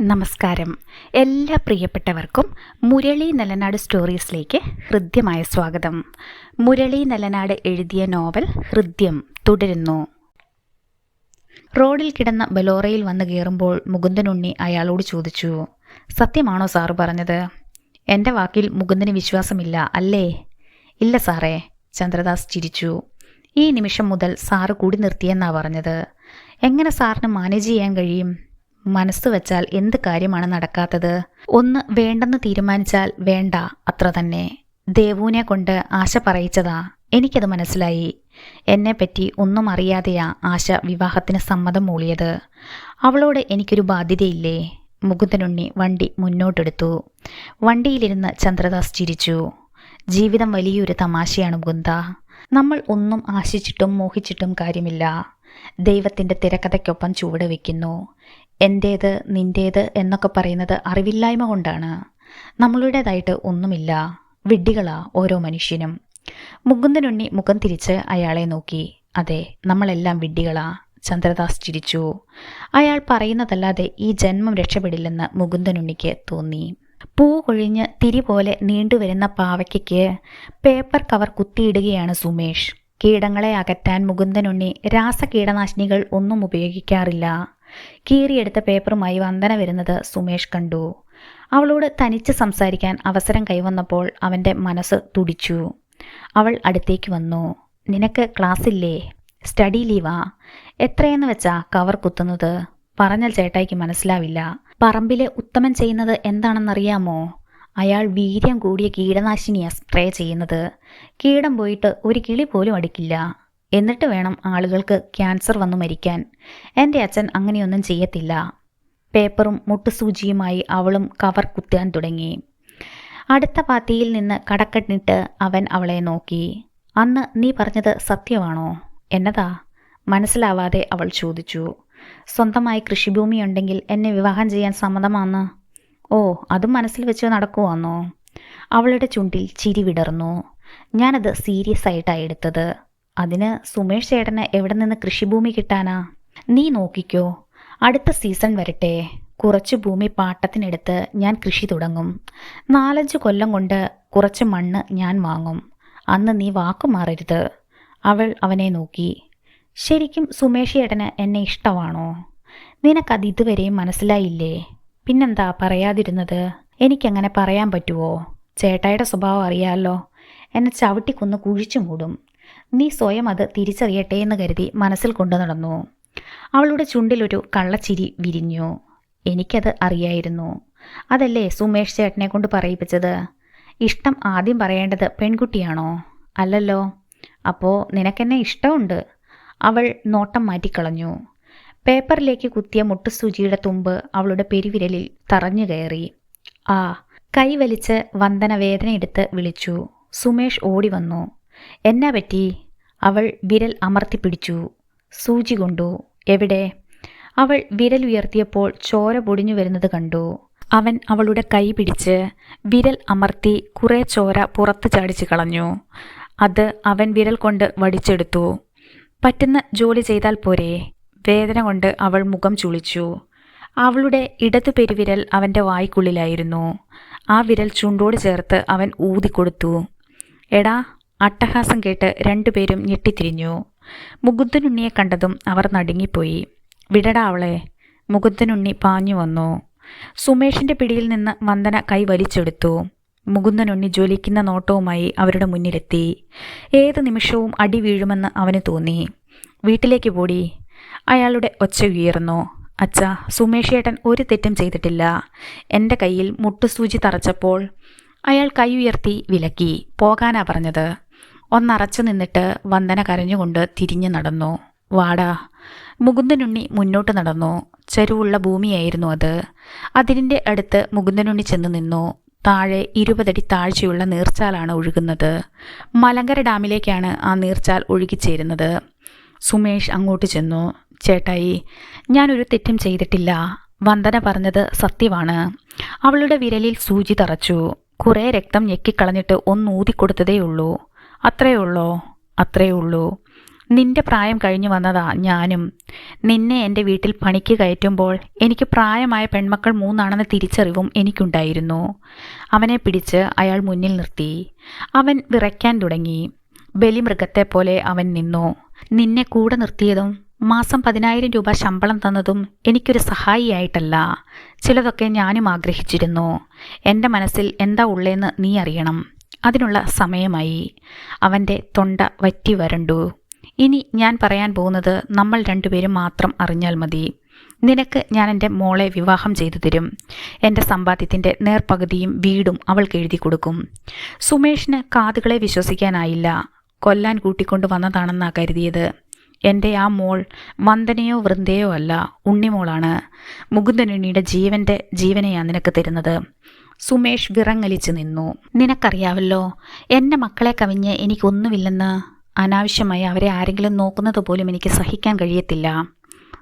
നമസ്കാരം. എല്ലാ പ്രിയപ്പെട്ടവർക്കും മുരളി നല്ലനാട് സ്റ്റോറീസിലേക്ക് ഹൃദ്യമായ സ്വാഗതം. മുരളി നല്ലനാട് എഴുതിയ നോവൽ ഹൃദ്യം തുടരുന്നു. റോഡിൽ കിടന്ന ബലോറയിൽ വന്ന് കയറുമ്പോൾ മുകുന്ദനുണ്ണി അയാളോട് ചോദിച്ചു സത്യമാണോ സാറ് പറഞ്ഞത്? എന്റെ വാക്കിൽ മുകുന്ദന് വിശ്വാസമില്ല അല്ലേ? ഇല്ല സാറേ ചന്ദ്രദാസ് ചിരിച്ചു. ഈ നിമിഷം മുതൽ സാറ് കൂടി നിർത്തിയെന്നാ പറഞ്ഞത്. എങ്ങനെ സാറിന് മാനേജ് ചെയ്യാൻ കഴിയും? മനസ്സ് വെച്ചാൽ എന്ത് കാര്യമാണ് നടക്കാത്തത്? ഒന്ന് വേണ്ടെന്ന് തീരുമാനിച്ചാൽ വേണ്ട അത്ര തന്നെ. ദേവുവിനെ കൊണ്ട് ആശ പറയിച്ചതാ. എനിക്കത് മനസ്സിലായി. എന്നെപ്പറ്റി ഒന്നും അറിയാതെയാ ആശ വിവാഹത്തിന് സമ്മതം മൂളിയത്. അവളോട് എനിക്കൊരു ബാധ്യതയില്ലേ? മുകുന്ദനുണ്ണി വണ്ടി മുന്നോട്ടെടുത്തു. വണ്ടിയിലിരുന്ന് ചന്ദ്രദാസ് ചിരിച്ചു. ജീവിതം വലിയൊരു തമാശയാണ് മുകുന്ദ. നമ്മൾ ഒന്നും ആശിച്ചിട്ടും മോഹിച്ചിട്ടും കാര്യമില്ല. ദൈവത്തിന്റെ തിരക്കഥയ്ക്കൊപ്പം ചുവട് വയ്ക്കുന്നു. എന്റേത് നിന്റേത് എന്നൊക്കെ പറയുന്നത് അറിവില്ലായ്മ കൊണ്ടാണ്. നമ്മളുടേതായിട്ട് ഒന്നുമില്ല. വിഡ്ഢികളാ ഓരോ മനുഷ്യനും. മുകുന്ദനുണ്ണി മുഖം തിരിച്ച് അയാളെ നോക്കി. അതെ നമ്മളെല്ലാം വിഡ്ഢികളാ. ചന്ദ്രദാസ് ചിരിച്ചു. അയാൾ പറയുന്നതല്ലാതെ ഈ ജന്മം രക്ഷപ്പെടില്ലെന്ന് മുകുന്ദനുണ്ണിക്ക് തോന്നി. പൂ കൊഴിഞ്ഞ് തിരി പോലെ നീണ്ടുവരുന്ന പാവയ്ക്കയ്ക്ക് പേപ്പർ കവർ കുത്തിയിടുകയാണ് സുമേഷ്. കീടങ്ങളെ അകറ്റാൻ മുകുന്ദനുണ്ണി രാസകീടനാശിനികൾ ഒന്നും ഉപയോഗിക്കാറില്ല. കീറിയെടുത്ത പേപ്പറുമായി വന്ദന വരുന്നത് സുമേഷ് കണ്ടു. അവളോട് തനിച്ച് സംസാരിക്കാൻ അവസരം കൈവന്നപ്പോൾ അവന്റെ മനസ്സ് തുടിച്ചു. അവൾ അടുത്തേക്ക് വന്നു. നിനക്ക് ക്ലാസ്സില്ലേ? സ്റ്റഡി ലീവാ? എത്രയെന്ന് വെച്ചാ കവർ കുത്തുന്നത്? പറഞ്ഞാൽ ചേട്ടായിക്ക് മനസ്സിലാവില്ല. പറമ്പിലെ ഉത്തമൻ ചെയ്യുന്നത് എന്താണെന്നറിയാമോ? അയാൾ വീര്യം കൂടിയ കീടനാശിനിയാണ് സ്പ്രേ ചെയ്യുന്നത്. കീടം പോയിട്ട് ഒരു കിളി പോലും അടിക്കില്ല. എന്നിട്ട് വേണം ആളുകൾക്ക് ക്യാൻസർ വന്നു മരിക്കാൻ. എന്റെ അച്ഛൻ അങ്ങനെയൊന്നും ചെയ്യത്തില്ല. പേപ്പറും മുട്ടുസൂചിയുമായി അവളും കവർ കുത്താൻ തുടങ്ങി. അടുത്ത പാത്തിയിൽ നിന്ന് കടക്കെട്ടിട്ട് അവൻ അവളെ നോക്കി. അന്ന് നീ പറഞ്ഞത് സത്യമാണോ? എന്നതാ? മനസ്സിലാവാതെ അവൾ ചോദിച്ചു. സ്വന്തമായി കൃഷിഭൂമിയുണ്ടെങ്കിൽ എന്നെ വിവാഹം ചെയ്യാൻ സമ്മതമാന്ന്? ഓ അതും മനസ്സിൽ വെച്ച് നടക്കുവാന്നോ? അവളുടെ ചുണ്ടിൽ ചിരി വിടർന്നു. ഞാനത് സീരിയസ് ആയിട്ടാണ് എടുത്തത്. അതിന് സുമേഷ് ചേട്ടന് എവിടെ നിന്ന് കൃഷിഭൂമി കിട്ടാനാ? നീ നോക്കിക്കോ. അടുത്ത സീസൺ വരട്ടെ. കുറച്ച് ഭൂമി പാട്ടത്തിനെടുത്ത് ഞാൻ കൃഷി തുടങ്ങും. നാലഞ്ച് കൊല്ലം കൊണ്ട് കുറച്ച് മണ്ണ് ഞാൻ വാങ്ങും. അന്ന് നീ വാക്കു മാറരുത്. അവൾ അവനെ നോക്കി. ശരിക്കും സുമേഷ് ചേട്ടന് എന്നെ ഇഷ്ടമാണോ? നിനക്കത് ഇതുവരെയും മനസ്സിലായില്ലേ? പിന്നെന്താ പറയാതിരുന്നത്? എനിക്കങ്ങനെ പറയാൻ പറ്റുമോ ചേട്ടായുടെ സ്വഭാവം അറിയാമല്ലോ എന്നെ ചവിട്ടിക്കൊന്ന് കുഴിച്ചു മൂടും. നീ സ്വയം അത് തിരിച്ചറിയട്ടെ എന്ന് കരുതി മനസ്സിൽ കൊണ്ടു നടന്നു. അവളുടെ ചുണ്ടിലൊരു കള്ളച്ചിരി വിരിഞ്ഞു. എനിക്കത് അറിയായിരുന്നു. അതല്ലേ സുമേഷ് ചേട്ടനെ കൊണ്ട് പറയിപ്പിച്ചത്? ഇഷ്ടം ആദ്യം പറയേണ്ടത് പെൺകുട്ടിയാണോ? അല്ലല്ലോ. അപ്പോൾ നിനക്കെന്നെ ഇഷ്ടമുണ്ട്? അവൾ നോട്ടം മാറ്റിക്കളഞ്ഞു. പേപ്പറിലേക്ക് കുത്തിയ മുട്ടുസൂചിയുടെ തുമ്പ് അവളുടെ പെരുവിരലിൽ തറഞ്ഞു കയറി. ആ കൈവലിച്ച് വന്ദന വേദനയെടുത്ത് വിളിച്ചു. സുമേഷ് ഓടി വന്നു. എന്നാ പറ്റി? അവൾ വിരൽ അമർത്തി പിടിച്ചു. സൂചി കൊണ്ടു. എവിടെ? അവൾ വിരൽ ഉയർത്തിയപ്പോൾ ചോര പൊടിഞ്ഞു വരുന്നത് കണ്ടു. അവൻ അവളുടെ കൈ പിടിച്ച് വിരൽ അമർത്തി കുറേ ചോര പുറത്തു ചാടിച്ചു കളഞ്ഞു. അത് അവൻ വിരൽ കൊണ്ട് വടിച്ചെടുത്തു. പറ്റുന്ന ജോലി ചെയ്താൽ പോരെ? വേദന കൊണ്ട് അവൾ മുഖം ചുളിച്ചു. അവളുടെ ഇടതു പെരുവിരൽ അവന്റെ വായ്ക്കുള്ളിലായിരുന്നു. ആ വിരൽ ചുണ്ടോട് ചേർത്ത് അവൻ ഊതിക്കൊടുത്തു. എടാ അട്ടഹാസം കേട്ട് രണ്ടുപേരും ഞെട്ടിത്തിരിഞ്ഞു. മുകുന്ദനുണ്ണിയെ കണ്ടതും അവർ നടുങ്ങിപ്പോയി. വിടടാ അവളെ മുകുന്ദനുണ്ണി പാഞ്ഞു വന്നു. സുമേഷിന്റെ പിടിയിൽ നിന്ന് വന്ദന കൈ വലിച്ചെടുത്തു. മുകുന്ദനുണ്ണി ജ്വലിക്കുന്ന നോട്ടവുമായി അവരുടെ മുന്നിലെത്തി. ഏത് നിമിഷവും അടി വീഴുമെന്ന് അവന് തോന്നി. വീട്ടിലേക്ക് പോടി. അയാളുടെ ഒച്ച ഉയർന്നു. അച്ഛ സുമേഷേട്ടൻ ഒരു തെറ്റും ചെയ്തിട്ടില്ല. എന്റെ കയ്യിൽ മുട്ടുസൂചി തറച്ചപ്പോൾ അയാൾ കൈ ഉയർത്തി വിലക്കി. പോകാനാ പറഞ്ഞത്. ഒന്നറച്ചു നിന്നിട്ട് വന്ദന കരഞ്ഞുകൊണ്ട് തിരിഞ്ഞു നടന്നു. വാടാ മുകുന്ദനുണ്ണി മുന്നോട്ട് നടന്നു. ചെരുവുള്ള ഭൂമിയായിരുന്നു അത്. അതിരിന്റെ അടുത്ത് മുകുന്ദനുണ്ണി ചെന്ന് നിന്നു. താഴെ ഇരുപതടി താഴ്ചയുള്ള നീർച്ചാലാണ് ഒഴുകുന്നത്. മലങ്കര ഡാമിലേക്കാണ് ആ നീർച്ചാൽ ഒഴുകിച്ചേരുന്നത്. സുമേഷ് അങ്ങോട്ട് ചെന്നു. ചേട്ടായി ഞാനൊരു തെറ്റും ചെയ്തിട്ടില്ല. വന്ദന പറഞ്ഞത് സത്യമാണ്. അവളുടെ വിരലിൽ സൂചി തറച്ചു. കുറേ രക്തം ഞെക്കിക്കളഞ്ഞിട്ട് ഒന്ന് ഊതിക്കൊടുത്തതേ ഉള്ളൂ അത്രയേ ഉള്ളോ? അത്രേ ഉള്ളൂ. നിന്റെ പ്രായം കഴിഞ്ഞു വന്നതാ ഞാനും. നിന്നെ എന്റെ വീട്ടിൽ പണിക്ക് കയറ്റുമ്പോൾ എനിക്ക് പ്രായമായ പെൺമക്കൾ മൂന്നാണെന്ന തിരിച്ചറിവും എനിക്കുണ്ടായിരുന്നു. അവനെ പിടിച്ച് അയാൾ മുന്നിൽ നിർത്തി. അവൻ വിറയ്ക്കാൻ തുടങ്ങി. ബലിമൃഗത്തെ പോലെ അവൻ നിന്നു. നിന്നെ കൂടെ നിർത്തിയതും മാസം പതിനായിരം രൂപ ശമ്പളം തന്നതും എനിക്കൊരു സഹായിയായിട്ടല്ല. ചിലതൊക്കെ ഞാനും ആഗ്രഹിച്ചിരുന്നു. എന്റെ മനസ്സിൽ എന്താ ഉള്ളേന്ന് നീ അറിയണം. അതിനുള്ള സമയമായി. അവന്റെ തൊണ്ട വറ്റി വരണ്ടു. ഇനി ഞാൻ പറയാൻ പോകുന്നത് നമ്മൾ രണ്ടുപേരും മാത്രം അറിഞ്ഞാൽ മതി. നിനക്ക് ഞാൻ എന്റെ മോളെ വിവാഹം ചെയ്തു തരും. എന്റെ സമ്പാദ്യത്തിന്റെ നേർപകുതിയും വീടും അവൾക്ക് എഴുതി കൊടുക്കും. സുമേഷിന് കാതുകളെ വിശ്വസിക്കാനായില്ല. കൊല്ലാൻ കൂട്ടിക്കൊണ്ടു വന്നതാണെന്നാ കരുതിയത്. എന്റെ ആ മോൾ വന്ദനയോ വൃന്ദയോ അല്ല ഉണ്ണിമോളാണ്. മുകുന്ദനുണ്ണിയുടെ ജീവന്റെ ജീവനെയാണ് നിനക്ക് തരുന്നത്. സുമേഷ് വിറങ്ങലിച്ചു നിന്നു. നിനക്കറിയാവല്ലോ എന്റെ മക്കളെ കവിഞ്ഞ് എനിക്കൊന്നുമില്ലെന്ന് അനാവശ്യമായി അവരെ ആരെങ്കിലും നോക്കുന്നത് പോലും എനിക്ക് സഹിക്കാൻ കഴിയത്തില്ല.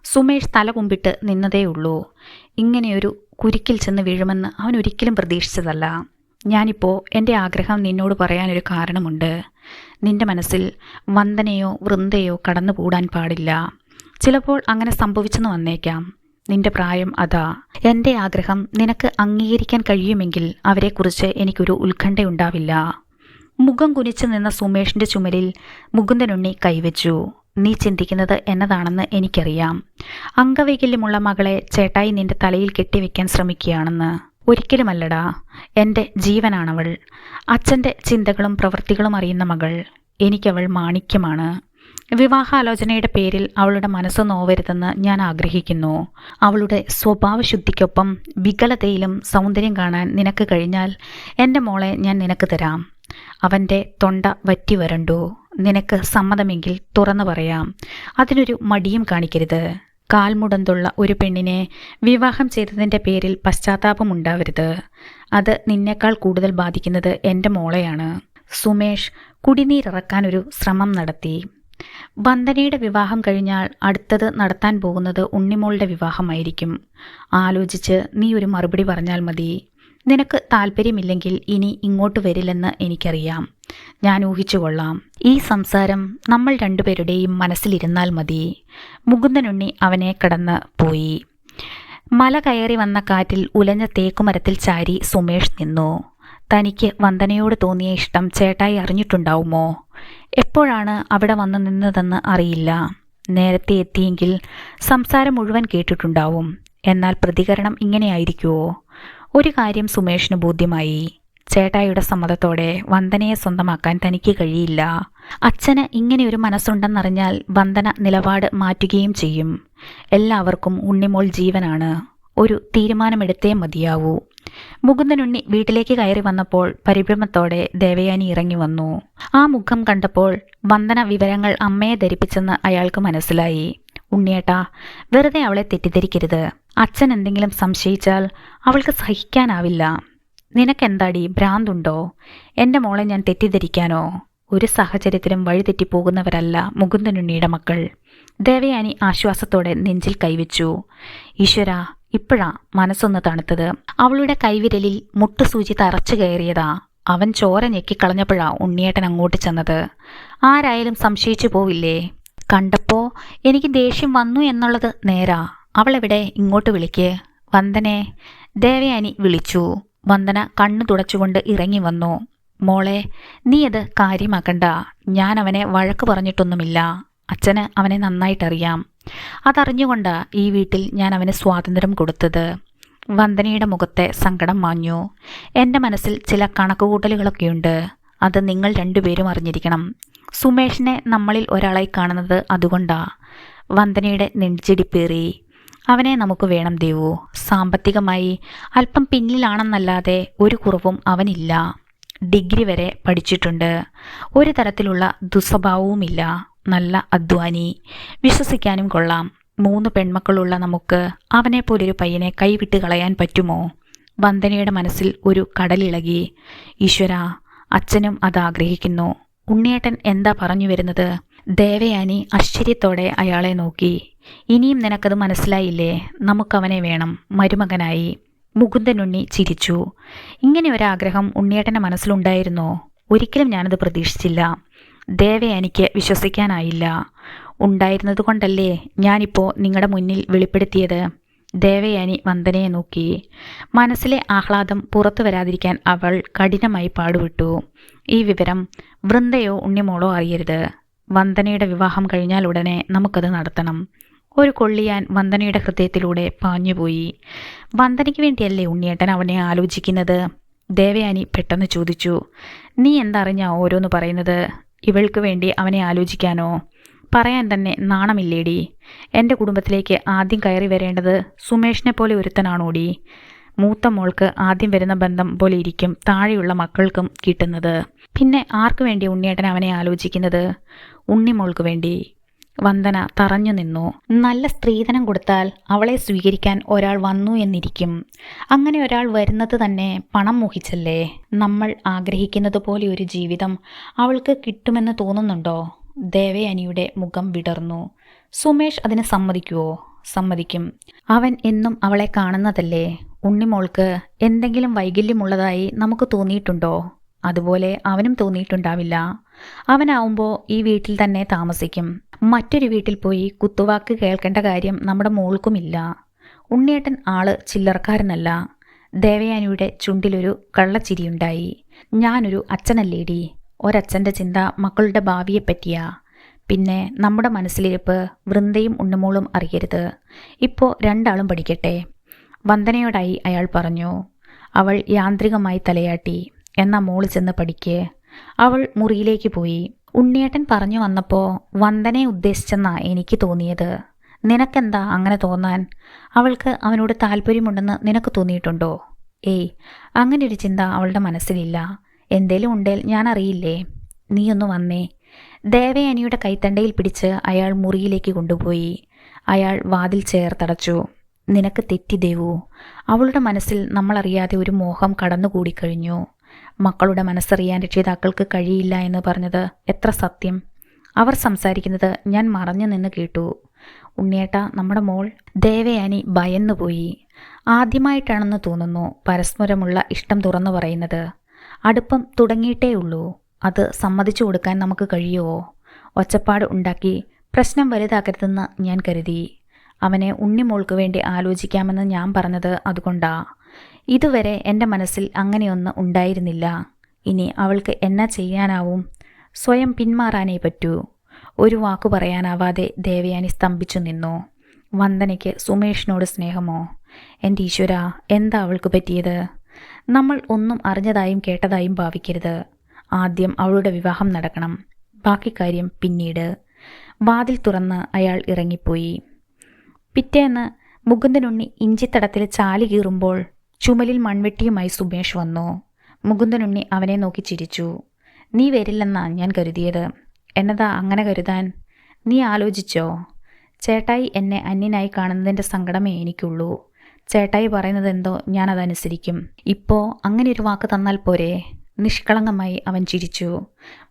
സുമേഷ് തല കുമ്പിട്ട് നിന്നതേയുള്ളൂ ഇങ്ങനെയൊരു കുരുക്കിൽ ചെന്ന് വീഴുമെന്ന് അവൻ ഒരിക്കലും പ്രതീക്ഷിച്ചതല്ല. ഞാനിപ്പോൾ എന്റെ ആഗ്രഹം നിന്നോട് പറയാനൊരു കാരണമുണ്ട്. നിന്റെ മനസ്സിൽ വന്ദനയോ വൃന്ദയോ കടന്നുകൂടാൻ പാടില്ല. ചിലപ്പോൾ അങ്ങനെ സംഭവിച്ചെന്ന് വന്നേക്കാം. നിന്റെ പ്രായം അതാ. എന്റെ ആഗ്രഹം നിനക്ക് അംഗീകരിക്കാൻ കഴിയുമെങ്കിൽ അവരെക്കുറിച്ച് എനിക്കൊരു ഉത്കണ്ഠയുണ്ടാവില്ല മുഖം കുനിച്ചു നിന്ന സുമേഷിന്റെ ചുമലിൽ മുകുന്ദനുണ്ണി കൈവച്ചു. നീ ചിന്തിക്കുന്നത് എന്നതാണെന്ന് എനിക്കറിയാം. അംഗവൈകല്യമുള്ള മകളെ ചേട്ടായി നിന്റെ തലയിൽ കെട്ടിവെക്കാൻ ശ്രമിക്കുകയാണെന്ന്. ഒരിക്കലുമല്ലടാ. എന്റെ ജീവനാണവൾ. അച്ഛന്റെ ചിന്തകളും പ്രവൃത്തികളും അറിയുന്ന മകൾ. എനിക്കവൾ മാണിക്യമാണ്. വിവാഹാലോചനയുടെ പേരിൽ അവളുടെ മനസ്സ് നോവരുതെന്ന് ഞാൻ ആഗ്രഹിക്കുന്നു. അവളുടെ സ്വഭാവശുദ്ധിക്കൊപ്പം വികലതയിലും സൗന്ദര്യം കാണാൻ നിനക്ക് കഴിഞ്ഞാൽ എന്റെ മോളെ ഞാൻ നിനക്ക് തരാം. അവന്റെ തൊണ്ട വറ്റി വരണ്ടു. നിനക്ക് സമ്മതമെങ്കിൽ തുറന്നു പറയാം. അതിനൊരു മടിയും കാണിക്കരുത്. കാൽമുടന്തുള്ള ഒരു പെണ്ണിനെ വിവാഹം ചെയ്തതിന്റെ പേരിൽ പശ്ചാത്താപമുണ്ടാവരുത് അത് നിന്നേക്കാൾ കൂടുതൽ ബാധിക്കുന്നത് എന്റെ മോളെയാണ്. സുമേഷ് കുടിനീരിറക്കാനൊരു ശ്രമം നടത്തി. വന്ദനയുടെ വിവാഹം കഴിഞ്ഞാൽ അടുത്തത് നടത്താൻ പോകുന്നത് ഉണ്ണിമോളുടെ വിവാഹമായിരിക്കും. ആലോചിച്ച് നീ ഒരു മറുപടി പറഞ്ഞാൽ മതി. നിനക്ക് താല്പര്യമില്ലെങ്കിൽ ഇനി ഇങ്ങോട്ട് വരില്ലെന്ന് എനിക്കറിയാം. ഞാൻ ഊഹിച്ചുകൊള്ളാം ഈ സംസാരം നമ്മൾ രണ്ടുപേരുടെയും മനസ്സിലിരുന്നാൽ മതി. മുകുന്ദനുണ്ണി അവനെ കടന്ന് പോയി. മല കയറി വന്ന കാറ്റിൽ ഉലഞ്ഞ തേക്കുമരത്തിൽ ചാരി സുമേഷ് നിന്നു. തനിക്ക് വന്ദനയോട് തോന്നിയ ഇഷ്ടം ചേട്ടായി അറിഞ്ഞിട്ടുണ്ടാവുമോ? എപ്പോഴാണ് അവിടെ വന്നു നിന്നതെന്ന് അറിയില്ല. നേരത്തെ എത്തിയെങ്കിൽ സംസാരം മുഴുവൻ കേട്ടിട്ടുണ്ടാവും. എന്നാൽ പ്രതികരണം ഇങ്ങനെയായിരിക്കുമോ ഒരു കാര്യം സുമേഷിന് ബോധ്യമായി. ചേട്ടായിയുടെ സമ്മതത്തോടെ വന്ദനയെ സ്വന്തമാക്കാൻ തനിക്ക് കഴിയില്ല. അച്ഛന് ഇങ്ങനെയൊരു മനസ്സുണ്ടെന്നറിഞ്ഞാൽ വന്ദന നിലപാട് മാറ്റുകയും ചെയ്യും. എല്ലാവർക്കും ഉണ്ണിമോൾ ജീവനാണ്. ഒരു തീരുമാനമെടുത്തേ മതിയാവൂ. മുകുന്ദനുണ്ണി വീട്ടിലേക്ക് കയറി വന്നപ്പോൾ പരിഭ്രമത്തോടെ ദേവയാനി ഇറങ്ങി വന്നു. ആ മുഖം കണ്ടപ്പോൾ വന്ദന വിവരങ്ങൾ അമ്മയെ ധരിപ്പിച്ചെന്ന് അയാൾക്ക് മനസ്സിലായി. ഉണ്ണിയേട്ടാ വെറുതെ അവളെ തെറ്റിദ്ധരിക്കരുത്. അച്ഛൻ എന്തെങ്കിലും സംശയിച്ചാൽ അവൾക്ക് സഹിക്കാനാവില്ല. നിനക്കെന്താടി ഭ്രാന്തുണ്ടോ? എന്റെ മോളെ ഞാൻ തെറ്റിദ്ധരിക്കാനോ? ഒരു സാഹചര്യത്തിലും വഴിതെറ്റിപ്പോകുന്നവരല്ല മുകുന്ദനുണ്ണിയുടെ മക്കൾ. ദേവയാനി ആശ്വാസത്തോടെ നെഞ്ചിൽ കൈവച്ചു. ഈശ്വര ഇപ്പോഴാ മനസ്സൊന്ന് തണുത്തത്. അവളുടെ കൈവിരലിൽ മുട്ടുസൂചി തറച്ചു കയറിയതാ അവൻ ചോര ഞെക്കിക്കളഞ്ഞപ്പോഴാ ഉണ്ണിയേട്ടൻ അങ്ങോട്ട് ചെന്നത്. ആരായാലും സംശയിച്ചു പോവില്ലേ? കണ്ടപ്പോ എനിക്ക് ദേഷ്യം വന്നു എന്നുള്ളത് നേരാ. അവളെവിടെ? ഇങ്ങോട്ട് വിളിക്ക്. വന്ദനെ. ദേവയാനി വിളിച്ചു. വന്ദന കണ്ണു തുടച്ചുകൊണ്ട് ഇറങ്ങി വന്നു. മോളെ നീ അത് കാര്യമാക്കണ്ട. ഞാൻ അവനെ വഴക്ക് പറഞ്ഞിട്ടൊന്നുമില്ല. അച്ഛന് അവനെ നന്നായിട്ടറിയാം. അതറിഞ്ഞുകൊണ്ടാ ഈ വീട്ടിൽ ഞാൻ അവന് സ്വാതന്ത്ര്യം കൊടുത്തത്. വന്ദനയുടെ മുഖത്തെ സങ്കടം മാഞ്ഞു. എന്റെ മനസ്സിൽ ചില കണക്കുകൂട്ടലുകളൊക്കെയുണ്ട്. അത് നിങ്ങൾ രണ്ടുപേരും അറിഞ്ഞിരിക്കണം. സുമേഷിനെ നമ്മളിൽ ഒരാളായി കാണുന്നത് അതുകൊണ്ടാ. വന്ദനയുടെ നെഞ്ചിടിപ്പേറി. അവനെ നമുക്ക് വേണം ദേവു. സാമ്പത്തികമായി അല്പം പിന്നിലാണെന്നല്ലാതെ ഒരു കുറവും അവനില്ല. ഡിഗ്രി വരെ പഠിച്ചിട്ടുണ്ട്. ഒരു തരത്തിലുള്ള ദുസ്വഭാവവുമില്ല. നല്ല അധ്വാനി. വിശ്വസിക്കാനും കൊള്ളാം. മൂന്ന് പെൺമക്കളുള്ള നമുക്ക് അവനെപ്പോലൊരു പയ്യനെ കൈവിട്ട് കളയാൻ പറ്റുമോ? വന്ദനയുടെ മനസ്സിൽ ഒരു കടലിളകി ഈശ്വര അച്ഛനും അത് ആഗ്രഹിക്കുന്നു. ഉണ്ണിയേട്ടൻ എന്താ പറഞ്ഞു വരുന്നത്? ദേവയാനി ആശ്ചര്യത്തോടെ അയാളെ നോക്കി. ഇനിയും നിനക്കത് മനസ്സിലായില്ലേ? നമുക്കവനെ വേണം. മരുമകനായി. മുകുന്ദനുണ്ണി ചിരിച്ചു. ഇങ്ങനെ ഒരാഗ്രഹം ഉണ്ണിയേട്ടന്റെ മനസ്സിലുണ്ടായിരുന്നോ? ഒരിക്കലും ഞാനത് പ്രതീക്ഷിച്ചില്ല. ദേവയാനിക്ക് വിശ്വസിക്കാനായില്ല. ഉണ്ടായിരുന്നത് കൊണ്ടല്ലേ ഞാനിപ്പോൾ നിങ്ങളുടെ മുന്നിൽ വെളിപ്പെടുത്തിയത്? ദേവയാനി വന്ദനയെ നോക്കി. മനസ്സിലെ ആഹ്ലാദം പുറത്തു വരാതിരിക്കാൻ അവൾ കഠിനമായി പാടുവിട്ടു ഈ വിവരം വൃന്ദയോ ഉണ്ണിമോളോ അറിയരുത്. വന്ദനയുടെ വിവാഹം കഴിഞ്ഞാൽ ഉടനെ നമുക്കത് നടത്തണം. ഒരു കൊള്ളിയാൻ വന്ദനയുടെ ഹൃദയത്തിലൂടെ പാഞ്ഞുപോയി. വന്ദനയ്ക്ക് വേണ്ടിയല്ലേ ഉണ്ണിയേട്ടൻ അവനെ ആലോചിക്കുന്നത്? ദേവയാനി പെട്ടെന്ന് ചോദിച്ചു. നീ എന്തറിഞ്ഞാ ഓരോന്ന് പറയുന്നത്? ഇവൾക്ക് വേണ്ടി അവനെ ആലോചിക്കാനോ? പറയാൻ തന്നെ നാണമില്ലേടി. എന്റെ കുടുംബത്തിലേക്ക് ആദ്യം കയറി വരേണ്ടത് സുമേഷിനെ പോലെ ഒരുത്തനാണോടി? മൂത്ത മോൾക്ക് ആദ്യം വരുന്ന ബന്ധം പോലെ ഇരിക്കും താഴെയുള്ള മക്കൾക്കും കിട്ടുന്നത്. പിന്നെ ആർക്കു വേണ്ടി ഉണ്ണിയേട്ടൻ അവനെ ആലോചിക്കുന്നത്? ഉണ്ണിമോൾക്ക് വേണ്ടി. വന്ദന തറഞ്ഞു നിന്നു. നല്ല സ്ത്രീധനം കൊടുത്താൽ അവളെ സ്വീകരിക്കാൻ ഒരാൾ വന്നു എന്നിരിക്കും. അങ്ങനെ ഒരാൾ വരുന്നത് തന്നെ പണം മോഹിച്ചല്ലേ? നമ്മൾ ആഗ്രഹിക്കുന്നത് പോലെ ഒരു ജീവിതം അവൾക്ക് കിട്ടുമെന്ന് തോന്നുന്നുണ്ടോ? ദേവയാനിയുടെ മുഖം വിടർന്നു. സുമേഷ് അതിന് സമ്മതിക്കുവോ? സമ്മതിക്കും. അവൻ എന്നും അവളെ കാണുന്നതല്ലേ? ഉണ്ണിമോൾക്ക് എന്തെങ്കിലും വൈകല്യമുള്ളതായി നമുക്ക് തോന്നിയിട്ടുണ്ടോ? അതുപോലെ അവനും തോന്നിയിട്ടുണ്ടാവില്ല. അവനാവുമ്പോൾ ഈ വീട്ടിൽ തന്നെ താമസിക്കും. മറ്റൊരു വീട്ടിൽ പോയി കുത്തുവാക്ക് കേൾക്കേണ്ട കാര്യം നമ്മുടെ മോൾക്കുമില്ല. ഉണ്ണിയേട്ടൻ ആൾ ചില്ലറക്കാരനല്ല. ദേവയാനിയുടെ ചുണ്ടിലൊരു കള്ളച്ചിരിയുണ്ടായി. ഞാനൊരു അച്ഛനല്ലേടി. ഒരച്ഛന്റെ ചിന്ത മക്കളുടെ ഭാവിയെപ്പറ്റിയാ. പിന്നെ നമ്മുടെ മനസ്സിലിരിപ്പ് വൃന്ദയും ഉണ്ണുമോളും അറിയരുത്. ഇപ്പോൾ രണ്ടാളും പഠിക്കട്ടെ. വന്ദനയോടായി അയാൾ പറഞ്ഞു അവൾ യാന്ത്രികമായി തലയാട്ടി. എന്നാ മോൾ ചെന്ന് പഠിക്ക്. അവൾ മുറിയിലേക്ക് പോയി. ഉണ്ണിയേട്ടൻ പറഞ്ഞു വന്നപ്പോൾ വന്ദനെ ഉദ്ദേശിച്ചെന്നാ എനിക്ക് തോന്നിയത്. നിനക്കെന്താ അങ്ങനെ തോന്നാൻ? അവൾക്ക് അവനോട് താല്പര്യമുണ്ടെന്ന് നിനക്ക് തോന്നിയിട്ടുണ്ടോ? ഏയ് അങ്ങനെ ഒരു ചിന്ത അവളുടെ മനസ്സിലില്ല. എന്തേലും ഉണ്ടേൽ ഞാൻ അറിയില്ലേ നീയൊന്ന് വന്നേ. ദേവയാനിയുടെ കൈത്തണ്ടയിൽ പിടിച്ച് അയാൾ മുറിയിലേക്ക് കൊണ്ടുപോയി. അയാൾ വാതിൽ ചേർത്തടച്ചു നിനക്ക് തെറ്റി ദേവു അവളുടെ മനസ്സിൽ നമ്മളറിയാതെ ഒരു മോഹം കടന്നുകൂടിക്കഴിഞ്ഞു. മക്കളുടെ മനസ്സറിയാൻ രക്ഷിതാക്കൾക്ക് കഴിയില്ല എന്ന് പറഞ്ഞത് എത്ര സത്യം. അവർ സംസാരിക്കുന്നത് ഞാൻ മറഞ്ഞു നിന്ന് കേട്ടു. ഉണ്ണിയേട്ട നമ്മുടെ മോൾ ദേവയാനി ഭയന്നുപോയി ആദ്യമായിട്ടാണെന്ന് തോന്നുന്നു പരസ്പരമുള്ള ഇഷ്ടം തുറന്നു പറയുന്നത്. അടുപ്പം തുടങ്ങിയിട്ടേ ഉള്ളൂ. അത് സമ്മതിച്ചു കൊടുക്കാൻ നമുക്ക് കഴിയുമോ ഒച്ചപ്പാട് ഉണ്ടാക്കി പ്രശ്നം വലുതാക്കരുതെന്ന് ഞാൻ കരുതി. അവനെ ഉണ്ണിമോൾക്ക് വേണ്ടി ആലോചിക്കാമെന്ന് ഞാൻ പറഞ്ഞത് അതുകൊണ്ടാ. ഇതുവരെ എന്റെ മനസ്സിൽ അങ്ങനെയൊന്ന് ഉണ്ടായിരുന്നില്ല. ഇനി അവൾക്ക് എന്നാ ചെയ്യാനാവും? സ്വയം പിന്മാറാനേ പറ്റൂ. ഒരു വാക്കു പറയാനാവാതെ ദേവയാനി സ്തംഭിച്ചു നിന്നു. വന്ദനയ്ക്ക് സുമേഷിനോട് സ്നേഹമോ? എന്റെ ഈശ്വര എന്താ അവൾക്ക് പറ്റിയത്? നമ്മൾ ഒന്നും അറിഞ്ഞതായും കേട്ടതായും ഭാവിക്കരുത്. ആദ്യം അവളുടെ വിവാഹം നടക്കണം. ബാക്കി കാര്യം പിന്നീട്. വാതിൽ തുറന്ന് അയാൾ ഇറങ്ങിപ്പോയി. പിറ്റേന്ന് മുകുന്ദനുണ്ണി ഇഞ്ചിത്തടത്തിൽ ചാലി കീറുമ്പോൾ ചുമലിൽ മൺവെട്ടിയുമായി സുമേഷ് വന്നു. മുകുന്ദനുണ്ണി അവനെ നോക്കി ചിരിച്ചു. നീ വരില്ലെന്നാ ഞാൻ കരുതിയത്. എന്നതാ അങ്ങനെ കരുതാൻ? നീ ആലോചിച്ചോ. ചേട്ടായി എന്നെ അന്യനായി കാണുന്നതിന്റെ സങ്കടമേ എനിക്കുള്ളൂ. ചേട്ടായി പറയുന്നത് എന്തോ ഞാനതനുസരിക്കും ഇപ്പോൾ അങ്ങനെ ഒരു വാക്ക് തന്നാൽ പോരെ? നിഷ്കളങ്കമായി അവൻ ചിരിച്ചു.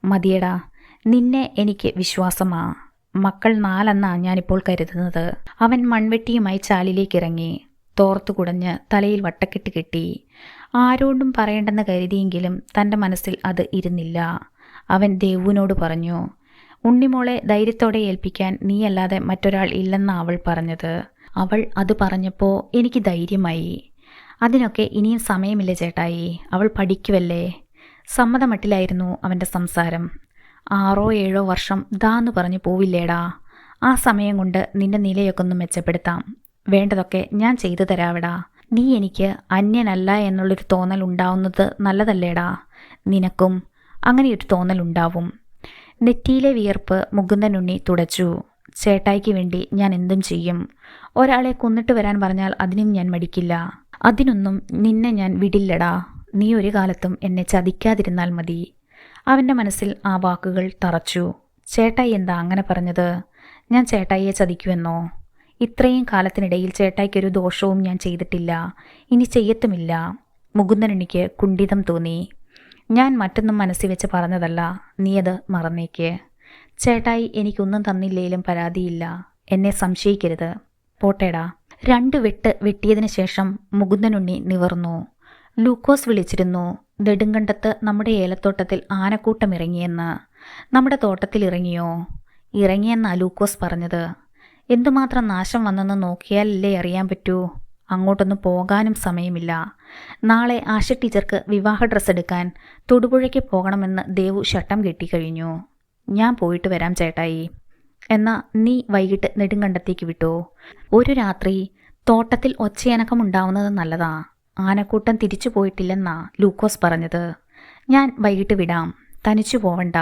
മതിയടാ. നിന്നെ എനിക്ക് വിശ്വാസമാ. മക്കൾ നാലെന്നാ ഞാനിപ്പോൾ കരുതുന്നത്. അവൻ മൺവെട്ടിയുമായി ചാലിലേക്ക് ഇറങ്ങി തോർത്തു കുടഞ്ഞ് തലയിൽ വട്ടക്കെട്ട് കെട്ടി. ആരോടും പറയേണ്ടെന്ന് കരുതിയെങ്കിലും തന്റെ മനസ്സിൽ അത് ഇരുന്നില്ല. അവൻ ദേവുവിനോട് പറഞ്ഞു ഉണ്ണിമോളെ ധൈര്യത്തോടെ ഏൽപ്പിക്കാൻ നീയല്ലാതെ മറ്റൊരാൾ ഇല്ലെന്ന അവൾ പറഞ്ഞത്. അവൾ അത് പറഞ്ഞപ്പോൾ എനിക്ക് ധൈര്യമായി. അതിനൊക്കെ ഇനിയും സമയമില്ല ചേട്ടായി അവൾ പഠിക്കുവല്ലേ? സമ്മതമട്ടിലായിരുന്നു അവന്റെ സംസാരം. ആറോ ഏഴോ വർഷം ദാന്ന് പറഞ്ഞു പോവില്ലേടാ. ആ സമയം കൊണ്ട് നിന്റെ നിലയൊക്കെ ഒന്ന് മെച്ചപ്പെടുത്താം. വേണ്ടതൊക്കെ ഞാൻ ചെയ്തു തരാവിടാ. നീ എനിക്ക് അന്യനല്ല എന്നുള്ളൊരു തോന്നൽ ഉണ്ടാവുന്നത് നല്ലതല്ലേടാ. നിനക്കും അങ്ങനെയൊരു തോന്നൽ ഉണ്ടാവും. നെറ്റിയിലെ വിയർപ്പ് മുകുന്ദനുണ്ണി തുടച്ചു. ചേട്ടായിക്ക് വേണ്ടി ഞാൻ എന്തും ചെയ്യും. ഒരാളെ കൊന്നിട്ട് വരാൻ പറഞ്ഞാൽ അതിനും ഞാൻ മടിക്കില്ല. അതിനൊന്നും നിന്നെ ഞാൻ വിടില്ലടാ. നീ ഒരു കാലത്തും എന്നെ ചതിക്കാതിരുന്നാൽ മതി. അവന്റെ മനസ്സിൽ ആ വാക്കുകൾ തറച്ചു. ചേട്ടായി എന്താ അങ്ങനെ പറഞ്ഞത്? ഞാൻ ചേട്ടായിയെ ചതിക്കുമെന്നോ? ഇത്രയും കാലത്തിനിടയിൽ ചേട്ടായിക്കൊരു ദോഷവും ഞാൻ ചെയ്തിട്ടില്ല. ഇനി ചെയ്യത്തുമില്ല. മുകുന്ദൻ എനിക്ക് കുണ്ഠിതം തോന്നി. ഞാൻ മറ്റൊന്നും മനസ്സിൽ വെച്ച് പറഞ്ഞതല്ല. നീ അത് മറന്നേക്ക്. ചേട്ടായി എനിക്കൊന്നും തന്നില്ലേലും പരാതിയില്ല. എന്നെ സംശയിക്കരുത്. പോട്ടേടാ. രണ്ട് വെട്ട് വെട്ടിയതിനു ശേഷം മുകുന്ദനുണ്ണി നിവർന്നു. ലൂക്കോസ് വിളിച്ചിരുന്നു. നെടുങ്കണ്ടത്ത് നമ്മുടെ ഏലത്തോട്ടത്തിൽ ആനക്കൂട്ടം ഇറങ്ങിയെന്ന്. നമ്മുടെ തോട്ടത്തിൽ ഇറങ്ങിയോ ഇറങ്ങിയെന്നാ ലൂക്കോസ് പറഞ്ഞത്. എന്തുമാത്രം നാശം വന്നെന്ന് നോക്കിയാലല്ലേ അറിയാൻ പറ്റൂ. അങ്ങോട്ടൊന്നും പോകാനും സമയമില്ല. നാളെ ആശ ടീച്ചർക്ക് വിവാഹ ഡ്രസ്സ് എടുക്കാൻ തൊടുപുഴയ്ക്ക് പോകണമെന്ന് ദേവു ഷട്ടം കെട്ടിക്കഴിഞ്ഞു ഞാൻ പോയിട്ട് വരാം ചേട്ടായി. എന്നാ നീ വൈകിട്ട് നെടുങ്കണ്ടത്തേക്ക് വിട്ടോ. ഒരു രാത്രി തോട്ടത്തിൽ ഒച്ചയനക്കം ഉണ്ടാവുന്നത് നല്ലതാ. ആനക്കൂട്ടം തിരിച്ചു പോയിട്ടില്ലെന്നാ ലൂക്കോസ് പറഞ്ഞത്. ഞാൻ വൈകിട്ട് വിടാം. തനിച്ചു പോവണ്ട.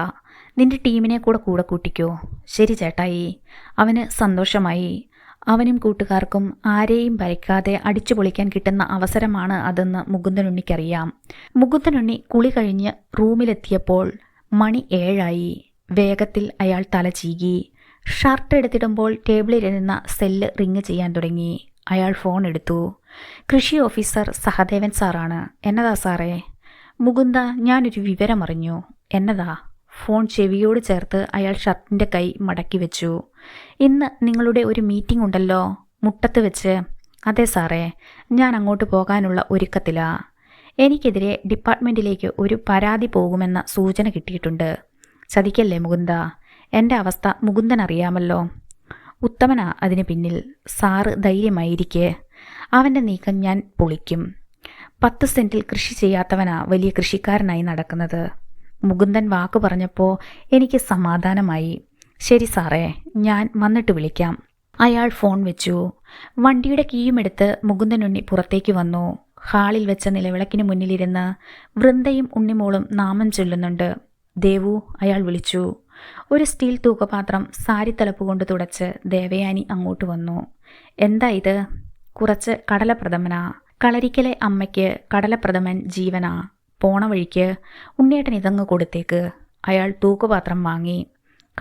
നിന്റെ ടീമിനെ കൂടെ കൂടെ കൂട്ടിക്കോ. ശരി ചേട്ടായി. അവന് സന്തോഷമായി. അവനും കൂട്ടുകാർക്കും ആരെയും ഭയക്കാതെ അടിച്ചു പൊളിക്കാൻ കിട്ടുന്ന അവസരമാണ് അതെന്ന് മുകുന്ദനുണ്ണിക്കറിയാം. മുകുന്ദനുണ്ണി കുളി കഴിഞ്ഞ് റൂമിലെത്തിയപ്പോൾ മണി ഏഴായി. വേഗത്തിൽ അയാൾ തല ചീകി. ഷർട്ട് എടുത്തിടുമ്പോൾ ടേബിളിലിരുന്ന സെല്ല് റിങ് ചെയ്യാൻ തുടങ്ങി. അയാൾ ഫോൺ എടുത്തു. കൃഷി ഓഫീസർ സഹദേവൻ സാറാണ്. എന്നതാ സാറേ? മുകുന്ദ ഞാനൊരു വിവരമറിഞ്ഞു. എന്നതാ? ഫോൺ ചെവിയോട് ചേർത്ത് അയാൾ ഷർട്ടിന്റെ കൈ മടക്കി വെച്ചു. ഇന്ന് നിങ്ങളുടെ ഒരു മീറ്റിംഗ് ഉണ്ടല്ലോ മുട്ടത്ത് വെച്ച്. അതെ സാറേ ഞാൻ അങ്ങോട്ട് പോകാനുള്ള ഒരുക്കത്തിലാ. എനിക്കെതിരെ ഡിപ്പാർട്ട്മെന്റിലേക്ക് ഒരു പരാതി പോകുമെന്ന സൂചന കിട്ടിയിട്ടുണ്ട്. ചതിക്കല്ലേ മുകുന്ദ? എന്റെ അവസ്ഥ മുകുന്ദൻ അറിയാമല്ലോ. ഉത്തമനാ അതിന് പിന്നിൽ. സാറ് ധൈര്യമായിരിക്കെ. അവന്റെ നീക്കം ഞാൻ പൊളിക്കും. പത്ത് സെന്റിൽ കൃഷി ചെയ്യാത്തവനാ വലിയ കൃഷിക്കാരനായി നടക്കുന്നത്. മുകുന്ദൻ വാക്ക് പറഞ്ഞപ്പോൾ എനിക്ക് സമാധാനമായി. ശരി സാറേ ഞാൻ വന്നിട്ട് വിളിക്കാം. അയാൾ ഫോൺ വെച്ചു. വണ്ടിയുടെ കീയുമെടുത്ത് മുകുന്ദനുണ്ണി പുറത്തേക്ക് വന്നു. ഹാളിൽ വെച്ച നിലവിളക്കിന് മുന്നിലിരുന്ന് വൃന്ദയും ഉണ്ണിമോളും നാമം ചൊല്ലുന്നുണ്ട്. ദേവു അയാൾ വിളിച്ചു. ഒരു സ്റ്റീൽ തൂക്കപാത്രം സാരിത്തലപ്പ് കൊണ്ട് തുടച്ച് ദേവയാനി അങ്ങോട്ട് വന്നു. എന്താ ഇത്? കുറച്ച് കടലപ്രഥമനാ. കളരിക്കലെ അമ്മയ്ക്ക് കടലപ്രഥമൻ ജീവനാ. പോണ വഴിക്ക് ഉണ്ണിയേട്ടൻ ഇതങ്ങ് കൊടുത്തേക്ക്. അയാൾ തൂക്കുപാത്രം വാങ്ങി.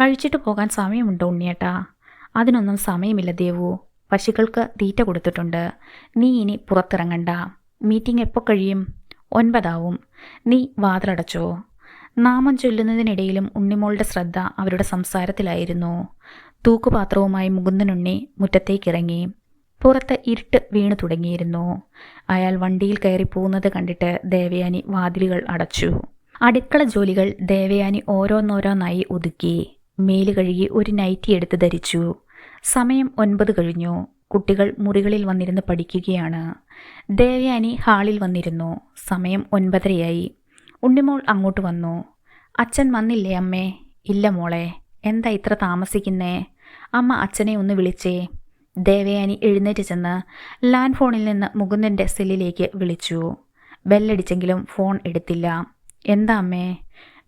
കഴിച്ചിട്ട് പോകാൻ സമയമുണ്ടോ ഉണ്ണിയേട്ടാ? അതിനൊന്നും സമയമില്ല ദേവു. പശുക്കൾക്ക് തീറ്റ കൊടുത്തിട്ടുണ്ട്. നീ ഇനി പുറത്തിറങ്ങണ്ട. മീറ്റിംഗ് എപ്പോൾ കഴിയും? ഒൻപതാവും. നീ വാതിലടച്ചോ. നാമം ചൊല്ലുന്നതിനിടയിലും ഉണ്ണിമോളുടെ ശ്രദ്ധ അവരുടെ സംസാരത്തിലായിരുന്നു. തൂക്കുപാത്രവുമായി മുകുന്ദനുണ്ണി മുറ്റത്തേക്കിറങ്ങി. പുറത്ത് ഇരുട്ട് വീണു തുടങ്ങിയിരുന്നു. അയാൾ വണ്ടിയിൽ കയറി പോകുന്നത് കണ്ടിട്ട് ദേവയാനി വാതിലുകൾ അടച്ചു. അടുക്കള ജോലികൾ ദേവയാനി ഓരോന്നോരോന്നായി ഒതുക്കി. മേൽ കഴുകി ഒരു നൈറ്റി എടുത്ത് ധരിച്ചു. സമയം ഒൻപത് കഴിഞ്ഞു. കുട്ടികൾ മുറികളിൽ വന്നിരുന്ന് പഠിക്കുകയാണ്. ദേവയാനി ഹാളിൽ വന്നിരുന്നു. സമയം ഒൻപതരയായി. ഉണ്ണിമോൾ അങ്ങോട്ട് വന്നു. അച്ഛൻ വന്നില്ലേ അമ്മേ? ഇല്ല മോളെ. എന്താ ഇത്ര താമസിക്കുന്നേ? അമ്മ അച്ഛനെ ഒന്ന് വിളിച്ചേ. ദേവയാനി എഴുന്നേറ്റ് ചെന്ന് ലാൻഡ് ഫോണിൽ നിന്ന് മുകുന്ദന്റെ സെല്ലിലേക്ക് വിളിച്ചു. ബെല്ലടിച്ചെങ്കിലും ഫോൺ എടുത്തില്ല. എന്താ അമ്മേ?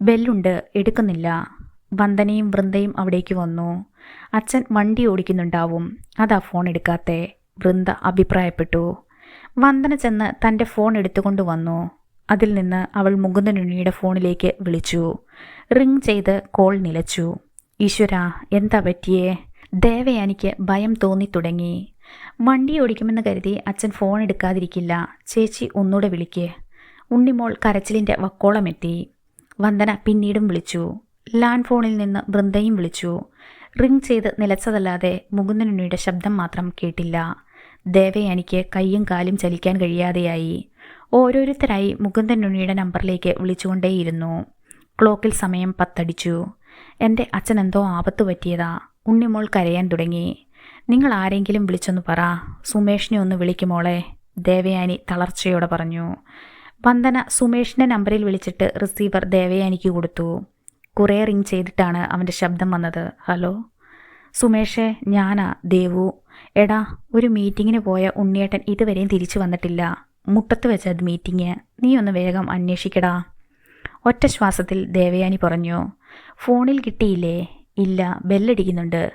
ബെല്ലുണ്ട് എടുക്കുന്നില്ല. വന്ദനയും വൃന്ദയും അവിടേക്ക് വന്നു. അച്ഛൻ വണ്ടി ഓടിക്കുന്നുണ്ടാവും. അതാ ഫോൺ എടുക്കാത്തെ. വൃന്ദ അഭിപ്രായപ്പെട്ടു. വന്ദന ചെന്ന് തന്റെ ഫോൺ എടുത്തുകൊണ്ട് വന്നു. അതിൽ നിന്ന് അവൾ മുകുന്ദനുണ്ണിയുടെ ഫോണിലേക്ക് വിളിച്ചു. റിങ് ചെയ്ത് കോൾ നിലച്ചു. ഈശ്വര എന്താ പറ്റിയേ? ദേവയാനിക്ക് ഭയം തോന്നി തുടങ്ങി. വണ്ടി ഓടിക്കുമെന്ന് കരുതി അച്ഛൻ ഫോൺ എടുക്കാതിരിക്കില്ല. ചേച്ചി ഒന്നുകൂടെ വിളിക്ക്. ഉണ്ണിമോൾ കരച്ചിലിന്റെ വക്കോളമെത്തി. വന്ദന പിന്നീടും വിളിച്ചു. ലാൻഡ് ഫോണിൽ നിന്ന് വൃന്ദയും വിളിച്ചു. റിംഗ് ചെയ്ത് നിലച്ചതല്ലാതെ മുകുന്ദനുണ്ണിയുടെ ശബ്ദം മാത്രം കേട്ടില്ല. ദേവയാനിക്ക് കൈയും കാലും ചലിക്കാൻ കഴിയാതെയായി. ഓരോരുത്തരായി മുകുന്ദനുണ്ണിയുടെ നമ്പറിലേക്ക് വിളിച്ചുകൊണ്ടേയിരുന്നു. ക്ലോക്കിൽ സമയം പത്തടിച്ചു. എന്റെ അച്ഛൻ എന്തോ ആപത്ത് പറ്റിയതാ. ഉണ്ണിമോൾ കരയാൻ തുടങ്ങി. നിങ്ങൾ ആരെങ്കിലും വിളിച്ചൊന്ന് പറ. സുമേഷിനെ ഒന്ന് വിളിക്കുമോളെ ദേവയാനി തളർച്ചയോടെ പറഞ്ഞു. വന്ദന സുമേഷിന്റെ നമ്പറിൽ വിളിച്ചിട്ട് റിസീവർ ദേവയാനിക്ക് കൊടുത്തു. കുറേ റിങ് ചെയ്തിട്ടാണ് അവന്റെ ശബ്ദം വന്നത്. ഹലോ? സുമേഷേ ഞാനാ ദേവു. എടാ ഒരു മീറ്റിങ്ങിന് പോയ ഉണ്ണിയേട്ടൻ ഇതുവരെയും തിരിച്ചു വന്നിട്ടില്ല. മുട്ടത്ത് വെച്ചത് മീറ്റിങ്. നീ ഒന്ന് വേഗം അന്വേഷിക്കടാ. ഒറ്റ ശ്വാസത്തിൽ ദേവയാനി പറഞ്ഞു. ഫോണിൽ കിട്ടിയില്ലേ? ഇല്ല ബെല്ലടിക്കുന്നുണ്ട്.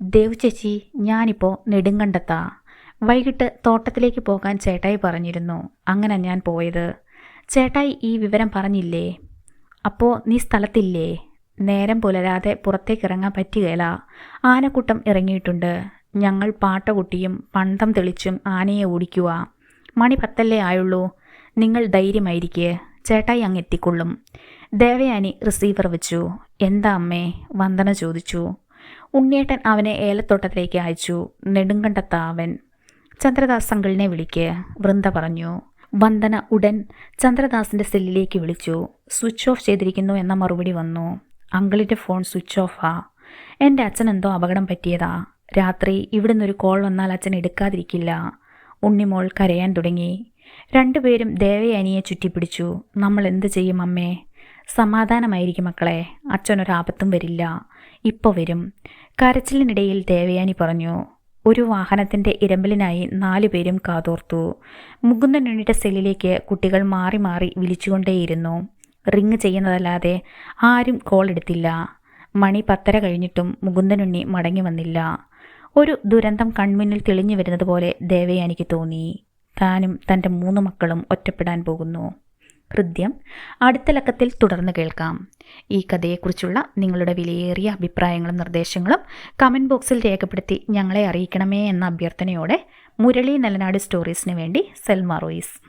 ദേവ് ചേച്ചി ഞാനിപ്പോൾ നെടുങ്കണ്ടത്താ. വൈകിട്ട് തോട്ടത്തിലേക്ക് പോകാൻ ചേട്ടായി പറഞ്ഞിരുന്നു. അങ്ങനെ ഞാൻ പോയത്. ചേട്ടായി ഈ വിവരം പറഞ്ഞില്ലേ? അപ്പോൾ നീ സ്ഥലത്തില്ലേ? നേരം പുലരാതെ പുറത്തേക്ക് ഇറങ്ങാൻ പറ്റുകയില്ല ആനക്കൂട്ടം ഇറങ്ങിയിട്ടുണ്ട്. ഞങ്ങൾ പാട്ടകുട്ടിയും പണ്ടം തെളിച്ചും ആനയെ ഓടിക്കുക മണി പത്തല്ലേ ആയുള്ളൂ. നിങ്ങൾ ധൈര്യമായിരിക്കേ. ചേട്ടായി അങ്ങ് എത്തിക്കൊള്ളും. ദേവയാനി റിസീവർ വെച്ചു. എന്താ അമ്മേ? വന്ദന ചോദിച്ചു. ഉണ്ണിയേട്ടൻ അവനെ ഏലത്തോട്ടത്തിലേക്ക് അയച്ചു. നെടുങ്കണ്ടത്ത അവൻ. ചന്ദ്രദാസ് അങ്കിളിനെ വിളിക്ക്. വൃന്ദ പറഞ്ഞു. വന്ദന ഉടൻ ചന്ദ്രദാസിന്റെ സെല്ലിലേക്ക് വിളിച്ചു. സ്വിച്ച് ഓഫ് ചെയ്തിരിക്കുന്നു എന്ന മറുപടി വന്നു. അങ്കിളിന്റെ ഫോൺ സ്വിച്ച് ഓഫാ. എന്റെ അച്ഛൻ എന്തോ അപകടം പറ്റിയതാ. രാത്രി ഇവിടുന്നൊരു കോൾ വന്നാൽ അച്ഛൻ എടുക്കാതിരിക്കില്ല. ഉണ്ണിമോൾ കരയാൻ തുടങ്ങി. രണ്ടുപേരും ദേവയാനിയെ ചുറ്റിപ്പിടിച്ചു. നമ്മൾ എന്ത് ചെയ്യും അമ്മേ? സമാധാനമായിരിക്കും മക്കളെ. അച്ഛനൊരാപത്തും വരില്ല. ഇപ്പോൾ വരും. കരച്ചിലിനിടയിൽ ദേവയാനി പറഞ്ഞു ഒരു വാഹനത്തിന്റെ ഇരമ്പലിനായി നാലു പേരും കാതോർത്തു. മുകുന്ദനുണ്ണിയുടെ സെല്ലിലേക്ക് കുട്ടികൾ മാറി മാറി വിളിച്ചുകൊണ്ടേയിരുന്നു. റിങ് ചെയ്യുന്നതല്ലാതെ ആരും കോൾ എടുത്തില്ല. മണി പത്തര കഴിഞ്ഞിട്ടും മുകുന്ദനുണ്ണി മടങ്ങി വന്നില്ല. ഒരു ദുരന്തം കൺമുന്നിൽ തെളിഞ്ഞു വരുന്നത് പോലെ ദേവയാനിക്ക് തോന്നി. താനും തന്റെ മൂന്ന് മക്കളും ഒറ്റപ്പെടാൻ പോകുന്നു. ഹൃദ്യം അടുത്ത ലക്കത്തിൽ തുടർന്ന് കേൾക്കാം. ഈ കഥയെക്കുറിച്ചുള്ള നിങ്ങളുടെ വിലയേറിയ അഭിപ്രായങ്ങളും നിർദ്ദേശങ്ങളും കമന്റ് ബോക്സിൽ രേഖപ്പെടുത്തി ഞങ്ങളെ അറിയിക്കണമേ എന്ന അഭ്യർത്ഥനയോടെ മുരളി നെലനാട് സ്റ്റോറീസിന് വേണ്ടി സെൽമ റോയിസ്.